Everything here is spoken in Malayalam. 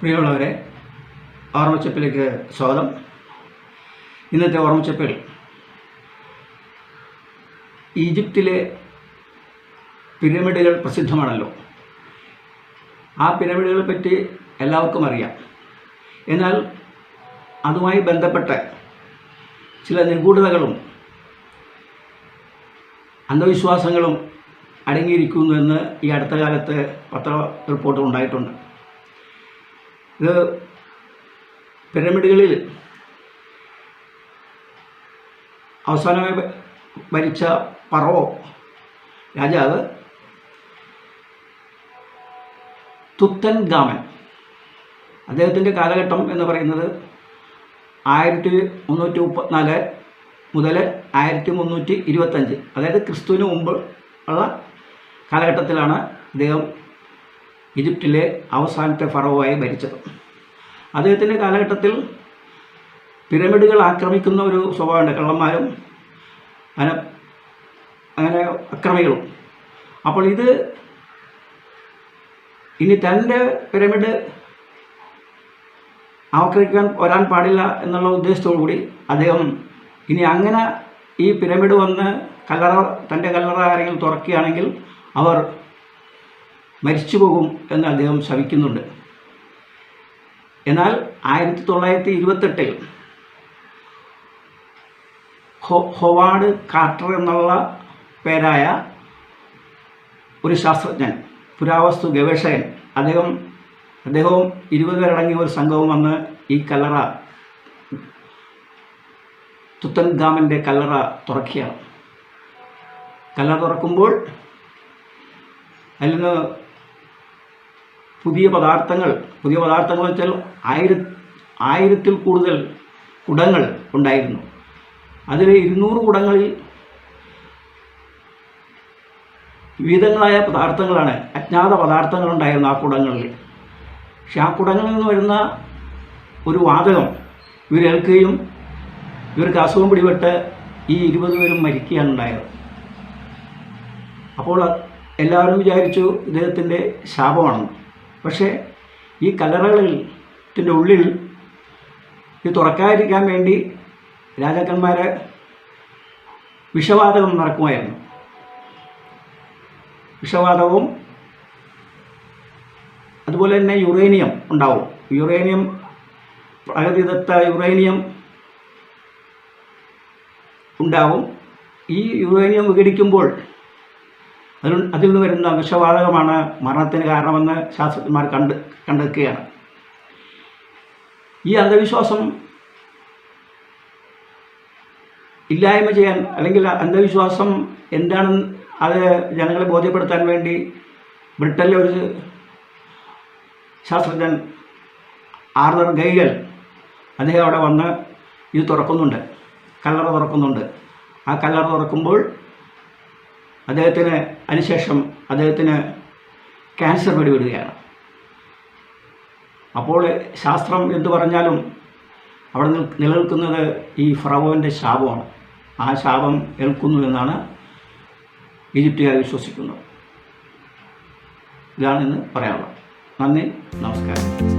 പ്രിയമുള്ളവരെ ഓർമ്മച്ചപ്പിലേക്ക് സ്വാഗതം. ഇന്നത്തെ ഓർമ്മച്ചപ്പിൽ ഈജിപ്തിലെ പിരമിഡുകൾ പ്രസിദ്ധമാണല്ലോ. ആ പിരമിഡുകളെ പറ്റി എല്ലാവർക്കും അറിയാം. എന്നാൽ അതുമായി ബന്ധപ്പെട്ട ചില നിഗൂഢതകളും അന്ധവിശ്വാസങ്ങളും അടങ്ങിയിരിക്കുന്നു എന്ന് ഈ അടുത്ത കാലത്ത് പത്ര റിപ്പോർട്ടുകൾ ഉണ്ടായിട്ടുണ്ട്. ഇത് പിരമിഡുകളിൽ അവസാനമായി ഭരിച്ച പറവോ രാജാവ് തുത്തൻ ഗാമൻ അദ്ദേഹത്തിന്റെ കാലഘട്ടം എന്ന് പറയുന്നത് ആയിരത്തി മുന്നൂറ്റി മുപ്പത്തിനാല് മുതൽ ആയിരത്തി മുന്നൂറ്റി ഇരുപത്തഞ്ച് അതായത് ക്രിസ്തുവിന് മുമ്പ് ഉള്ള കാലഘട്ടത്തിലാണ് ഇദ്ദേഹം ഈജിപ്തിലെ അവസാനത്തെ ഫറവായി ഭരിച്ചത്. അദ്ദേഹത്തിന്റെ കാലഘട്ടത്തിൽ പിരമിഡുകൾ ആക്രമിക്കുന്ന ഒരു സ്വഭാവമുണ്ട്. കള്ളന്മാരും അങ്ങനെ അങ്ങനെ അക്രമികളും. അപ്പോൾ ഇത് ഇനി തന്റെ പിരമിഡ് ആക്രമിക്കാൻ വരാൻ പാടില്ല എന്നുള്ള ഉദ്ദേശത്തോടു കൂടി അദ്ദേഹം ഇനി അങ്ങനെ ഈ പിരമിഡ് വന്ന് കല്ലറ തന്റെ കല്ലറ ആരെങ്കിലും തുറക്കുകയാണെങ്കിൽ അവർ മരിച്ചു പോകും എന്ന് അദ്ദേഹം ശവിക്കുന്നുണ്ട്. എന്നാൽ ആയിരത്തി തൊള്ളായിരത്തി ഇരുപത്തെട്ടിൽ ഹൊവാർഡ് കാർട്ടർ എന്നുള്ള പേരായ ഒരു ശാസ്ത്രജ്ഞൻ പുരാവസ്തു ഗവേഷകൻ അദ്ദേഹം അദ്ദേഹവും ഇരുപത് പേരടങ്ങിയ ഒരു സംഘവും വന്ന് ഈ കല്ലറ തുത്തൻ തുത്തൻഗാമന്റെ കല്ലറ തുറക്കുകയാണ്. കല്ലറ തുറക്കുമ്പോൾ അതിൽ നിന്ന് പുതിയ പദാർത്ഥങ്ങൾ പുതിയ പദാർത്ഥങ്ങൾ വെച്ചാൽ ആയിര ആയിരത്തിൽ കൂടുതൽ കുടങ്ങൾ ഉണ്ടായിരുന്നു. അതിൽ ഇരുന്നൂറ് കുടങ്ങളിൽ വിവിധങ്ങളായ പദാർത്ഥങ്ങളാണ് അജ്ഞാത പദാർത്ഥങ്ങൾ ഉണ്ടായിരുന്നു ആ കുടങ്ങളിൽ. പക്ഷെ ആ കുടങ്ങളിൽ നിന്ന് വരുന്ന ഒരു വാതകം ഇവരേൽക്കുകയും ഇവർക്ക് അസുഖം പിടിപെട്ട് ഈ ഇരുപത് പേരും മരിക്കുകയാണ് ഉണ്ടായത്. അപ്പോൾ എല്ലാവരും വിചാരിച്ചു ഇദ്ദേഹത്തിന്റെ ശാപമാണെന്ന്. പക്ഷേ ഈ കല്ലറകളിൽ ത്തിന്റെ ഉള്ളിൽ ഇത് തുറക്കാതിരിക്കാൻ വേണ്ടി രാജാക്കന്മാരെ വിഷവാതകം നടക്കുമായിരുന്നു. വിഷവാതകവും അതുപോലെ തന്നെ യുറേനിയം ഉണ്ടാവും. യുറേനിയം പ്രകൃതിദത്ത യുറേനിയം ഉണ്ടാവും. ഈ യുറേനിയം വിഘടിക്കുമ്പോൾ അതിൽ അതിൽ നിന്ന് വരുന്ന വിഷവാതകമാണ് മരണത്തിന് കാരണമെന്ന് ശാസ്ത്രജ്ഞന്മാർ കണ്ട് കണ്ടെത്തുകയാണ്. ഈ അന്ധവിശ്വാസം ഇല്ലായ്മ ചെയ്യാൻ അല്ലെങ്കിൽ അന്ധവിശ്വാസം എന്താണെന്ന് അത് ജനങ്ങളെ ബോധ്യപ്പെടുത്താൻ വേണ്ടി ബ്രിട്ടനിലെ ഒരു ശാസ്ത്രജ്ഞൻ ആർദർ ഗൈഗൽ അദ്ദേഹം അവിടെ വന്ന് ഇത് തുറക്കുന്നുണ്ട്. കല്ലറ തുറക്കുന്നുണ്ട്. ആ കല്ലറ തുറക്കുമ്പോൾ അദ്ദേഹത്തിന് അതിനുശേഷം അദ്ദേഹത്തിന് ക്യാൻസർ പിടിപെടുകയാണ് അപ്പോൾ ശാസ്ത്രം എന്തു പറഞ്ഞാലും അവിടെ നിലനിൽക്കുന്നത് ഈ ഫറവോന്റെ ശാപമാണ്. ആ ശാപം ഏൽക്കുന്നു എന്നാണ് ഈജിപ്തുകാർ വിശ്വസിക്കുന്നത്. ഇതാണ് ഇന്ന് പറയാനുള്ളത്. നന്ദി നമസ്കാരം.